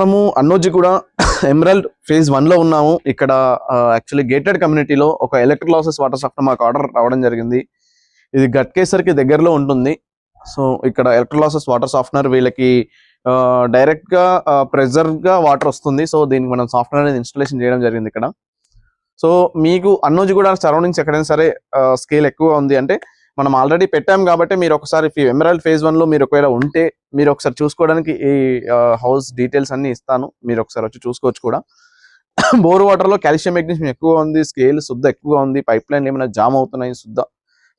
మనము అన్నోజి కూడా emerald phase వన్లో ఉన్నాము. ఇక్కడ యాక్చువల్లీ గేటెడ్ కమ్యూనిటీలో ఒక ఎలక్ట్రలాసెస్ వాటర్ సాఫ్ట్ మాకు ఆర్డర్ రావడం జరిగింది. ఇది గట్కేసర్కి దగ్గరలో ఉంటుంది. సో ఇక్కడ ఎలక్ట్రోలాసెస్ వాటర్ సాఫ్ట్నర్ వీళ్ళకి డైరెక్ట్గా ప్రెజర్గా వాటర్ వస్తుంది. సో దీనికి మనం సాఫ్ట్వేర్ అనేది ఇన్స్టాలేషన్ చేయడం జరిగింది ఇక్కడ. సో మీకు అన్నోజి కూడా సరౌండింగ్స్ ఎక్కడైనా సరే స్కేల్ ఎక్కువ ఉంది అంటే మనం ఆల్రెడీ పెట్టాం కాబట్టి మీరు ఒకసారి ఎమరాల్డ్ ఫేజ్ వన్లో మీరు ఒకవేళ ఉంటే మీరు ఒకసారి చూసుకోవడానికి ఈ హౌస్ డీటెయిల్స్ అన్ని ఇస్తాను. మీరు ఒకసారి వచ్చి చూసుకోవచ్చు కూడా. బోర్ వాటర్లో కాల్షియం మెగ్నీషియం ఎక్కువగా ఉంది స్కేల్ శుద్ధ ఎక్కువగా ఉంది పైప్ లైన్ ఏమైనా జామ్ అవుతున్నాయి శుద్ధ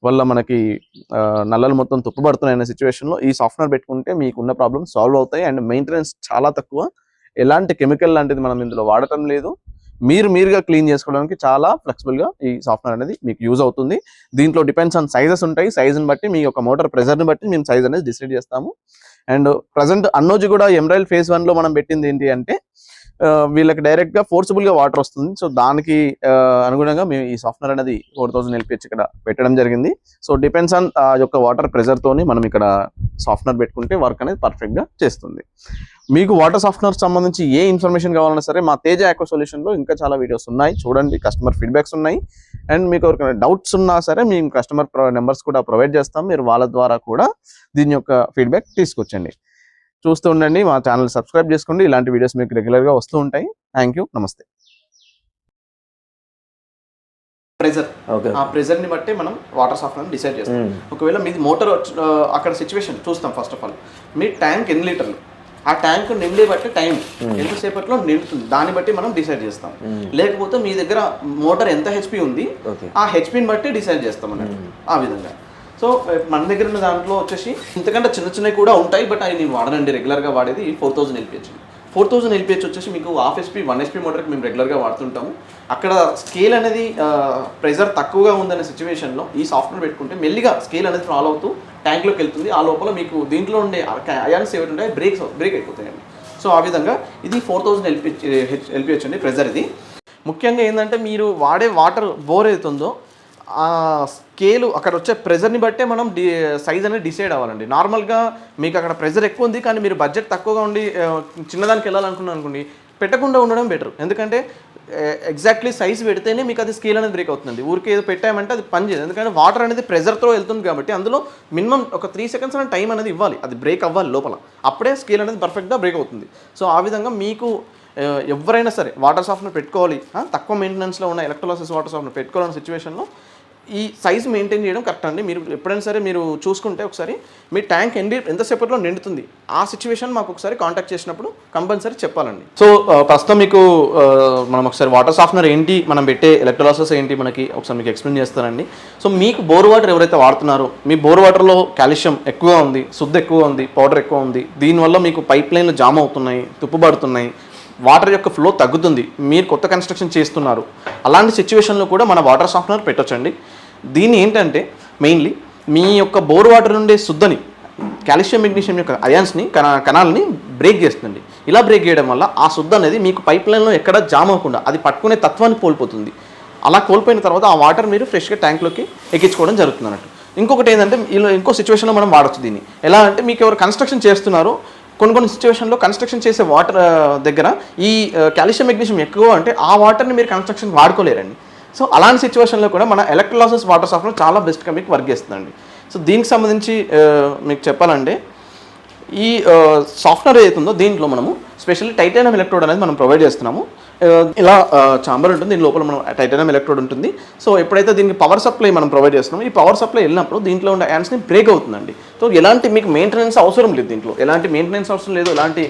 వల్ల మనకి నల్లలు మొత్తం తుప్పుపడుతున్నాయి అనే లో ఈ సాఫ్ట్వేర్ పెట్టుకుంటే మీకు ఉన్న ప్రాబ్లమ్స్ సాల్వ్ అవుతాయి. అండ్ మెయింటెనెన్స్ చాలా తక్కువ. ఎలాంటి కెమికల్ లాంటిది మనం ఇందులో వాడటం లేదు. మీరు మీరుగా క్లీన్ చేసుకోవడానికి చాలా ఫ్లెక్సిబుల్గా ఈ సాఫ్ట్వేర్ అనేది మీకు యూజ్ అవుతుంది. దీంట్లో డిపెండ్స్ ఆన్ సైజెస్ ఉంటాయి. సైజుని బట్టి మీ యొక్క మోటార్ ప్రెజర్ని బట్టి మేము సైజ్ అనేది డిసైడ్ చేస్తాము. అండ్ ప్రజెంట్ అన్నోజి కూడా ఎమ్రైల్ ఫేజ్ వన్లో మనం పెట్టింది ఏంటి అంటే వీళ్ళకి డైరెక్ట్గా ఫోర్సిబుల్గా వాటర్ వస్తుంది. సో దానికి అనుగుణంగా మేము ఈ సాఫ్ట్వేర్ అనేది ఫోర్ థౌసండ్ ఎల్పిహెచ్ ఇక్కడ పెట్టడం జరిగింది. సో డిపెండ్స్ ఆన్ ఆ యొక్క వాటర్ ప్రెజర్ తోని మనం ఇక్కడ సాఫ్ట్వేర్ పెట్టుకుంటే వర్క్ అనేది పర్ఫెక్ట్గా చేస్తుంది. మీకు వాటర్ సాఫ్ట్వేర్ సంబంధించి ఏ ఇన్ఫర్మేషన్ కావాలన్నా సరే మా తేజ యాకో సొల్యూషన్లో ఇంకా చాలా వీడియోస్ ఉన్నాయి. చూడండి కస్టమర్ ఫీడ్బ్యాక్స్ ఉన్నాయి. అండ్ మీకు ఎవరికైనా డౌట్స్ ఉన్నా సరే మేము కస్టమర్ నెంబర్స్ కూడా ప్రొవైడ్ చేస్తాం. మీరు వాళ్ళ ద్వారా కూడా దీని యొక్క ఫీడ్బ్యాక్ తీసుకొచ్చండి. చూస్తూ ఉండండి మా ఛానల్ సబ్స్క్రైబ్ చేసుకోండి. ఇలాంటి వీడియోస్ మీకు రెగ్యులర్గా వస్తూ ఉంటాయి. థ్యాంక్ యూ నమస్తే. ప్రెజర్. ఓకే. ఆ ప్రెజర్ని బట్టి మనం వాటర్ సాఫ్ట్వేర్ డిసైడ్ చేస్తాం. ఒకవేళ మీది మోటార్ అక్కడ సిచ్యువేషన్ చూస్తాం ఫస్ట్ ఆఫ్ ఆల్. మీ ట్యాంక్ ఎన్ని లీటర్లు? ఆ ట్యాంక్ నిండే బట్టి టైం ఎంతసేపట్లో నిండుతుంది? దాన్ని బట్టి మనం డిసైడ్ చేస్తాం. లేకపోతే మీ దగ్గర మోటార్ ఎంత హెచ్పి ఉంది? ఆ హెచ్పిని బట్టి డిసైడ్ చేస్తాం అన్నట్టు. ఆ విధంగా. సో మన దగ్గర ఉన్న దాంట్లో వచ్చేసి ఇంతకంటే చిన్న చిన్నవి కూడా ఉంటాయి బట్ అవి నేను వాడనండి. రెగ్యులర్గా వాడేది four thousand LPH four thousand LPH వచ్చేసి మీకు హాఫ్ ఎస్పీ వన్ హెచ్పి మోటార్కి మేము రెగ్యులర్గా వాడుతుంటాము. అక్కడ స్కేల్ అనేది ప్రెజర్ తక్కువగా ఉందనే సిచ్యువేషన్లో ఈ సాఫ్ట్వేర్ పెట్టుకుంటే మెల్లిగా స్కేల్ అనేది ఫాలో అవుతూ ట్యాంక్లోకి వెళ్తుంది. ఆ లోపల మీకు దీంట్లో ఉండే అయాన్స్ ఏమిటి ఉంటాయి బ్రేక్స్ బ్రేక్ అయిపోతాయండి. సో ఆ విధంగా ఇది ఫోర్ థౌసండ్ ఎల్పిహెచ్ ఎల్పిహెచ్ అండి ప్రెజర్ ఇది. ముఖ్యంగా ఏంటంటే మీరు వాడే వాటర్ బోర్ అవుతుందో ఆ స్కేలు అక్కడ వచ్చే ప్రెజర్ని బట్టే మనం డి సైజ్ అనేది డిసైడ్ అవ్వాలండి. నార్మల్గా మీకు అక్కడ ప్రెజర్ ఎక్కువ ఉంది కానీ మీరు బడ్జెట్ తక్కువగా ఉండి చిన్నదానికి వెళ్ళాలనుకున్నాను అనుకోండి పెట్టకుండా ఉండడం బెటర్. ఎందుకంటే ఎగ్జాక్ట్లీ సైజ్ పెడితేనే మీకు అది స్కేల్ అనేది బ్రేక్ అవుతుంది ఊరికే ఏదో పెట్టామంటే అది పని చేయదు. ఎందుకంటే వాటర్ అనేది ప్రెజర్తో వెళ్తుంది కాబట్టి అందులో మినిమం ఒక త్రీ సెకండ్స్ అనేది టైం అనేది ఇవ్వాలి. అది బ్రేక్ అవ్వాలి లోపల. అప్పుడే స్కేల్ అనేది పర్ఫెక్ట్గా బ్రేక్ అవుతుంది. సో ఆ విధంగా మీకు ఎవరైనా సరే వాటర్ సాఫ్ట్ని పెట్టుకోవాలి. తక్కువ మెయింటెనెన్స్లో ఉన్న ఎలక్ట్రోలసిస్ వాటర్ సాఫ్ట్ని పెట్టుకోవాలన్న సిచ్యువేషన్లో ఈ సైజ్ మెయింటైన్ చేయడం కరెక్ట్ అండి. మీరు ఎప్పుడైనా సరే మీరు చూసుకుంటే ఒకసారి మీ ట్యాంక్ ఎండి ఎంతసేపట్లో నిండుతుంది? ఆ సిచ్యువేషన్ మాకు ఒకసారి కాంటాక్ట్ చేసినప్పుడు కంపల్సరీ చెప్పాలండి. సో ప్రస్తుతం మీకు మనం ఒకసారి వాటర్ సాఫ్ట్నర్ ఏంటి మనం పెట్టే ఎలక్ట్రోలాసెస్ ఏంటి మనకి ఒకసారి మీకు ఎక్స్ప్లెయిన్ చేస్తానండి. సో మీకు బోర్ వాటర్ ఎవరైతే వాడుతున్నారో మీ బోర్ వాటర్లో కాల్షియం ఎక్కువ ఉంది శుద్ధ ఎక్కువ ఉంది పౌడర్ ఎక్కువ ఉంది దీనివల్ల మీకు పైప్ లైన్లు జామ్ అవుతున్నాయి తుప్పుబడుతున్నాయి వాటర్ యొక్క ఫ్లో తగ్గుతుంది మీరు కొత్త కన్స్ట్రక్షన్ చేస్తున్నారు. అలాంటి సిచ్యువేషన్లో కూడా మన వాటర్ సాఫ్ట్వేర్ పెట్టొచ్చండి. దీన్ని ఏంటంటే మెయిన్లీ మీ యొక్క బోర్ వాటర్ నుండే శుద్ధని కాల్షియం మెగ్నీషియం యొక్క అయాన్స్ని కణ కణాలని బ్రేక్ చేస్తుంది ఇలా బ్రేక్ చేయడం వల్ల ఆ శుద్ధ అనేది మీకు పైప్ లైన్లో ఎక్కడ జామ్ అవ్వకుండా అది పట్టుకునే తత్వాన్ని కోల్పోతుంది. అలా కోల్పోయిన తర్వాత ఆ వాటర్ మీరు ఫ్రెష్గా ట్యాంక్లోకి ఎక్కించుకోవడం జరుగుతుంది అన్నట్టు ఇంకొకటి ఏంటంటే ఇలా ఇంకో సిచ్యువేషన్లో మనం వాడచ్చు దీన్ని. ఎలా అంటే మీకు ఎవరు కన్స్ట్రక్షన్ చేస్తున్నారో కొన్ని కొన్ని సిచ్యువేషన్లో కన్స్ట్రక్షన్ చేసే వాటర్ దగ్గర ఈ కాల్షియం మెగ్నీషియం ఎక్కువ అంటే ఆ వాటర్ని మీరు కన్స్ట్రక్షన్ వాడుకోలేరండి. సో అలాంటి సిచ్యువేషన్లో కూడా మన ఎలక్ట్రోలాసెస్ వాటర్ సాఫ్ట్వేర్ చాలా బెస్ట్గా మీకు వర్క్ చేస్తుందండి. సో దీనికి సంబంధించి మీకు చెప్పాలంటే ఈ సాఫ్ట్వేర్ ఏదైతుందో ఉందో దీంట్లో మనము స్పెషల్లీ టైటానియం ఎలక్ట్రోడ్ అనేది మనం ప్రొవైడ్ చేస్తున్నాము. ఇలా చాంబర్ ఉంటుంది. దీని లోపల మనం టైటానియం ఎలక్ట్రోడ్ ఉంటుంది. సో ఎప్పుడైతే దీనికి పవర్ సప్లై మనం ప్రొవైడ్ చేస్తున్నాం ఈ పవర్ సప్లై వెళ్ళినప్పుడు దీంట్లో ఉండే యాన్స్ని బ్రేక్ అవుతుందండి. సో ఎలాంటి మీకు మెయింటెనెన్స్ అవసరం లేదు దీంట్లో. ఎలాంటి మెయింటెనెన్స్ అవసరం లేదు ఎలాంటి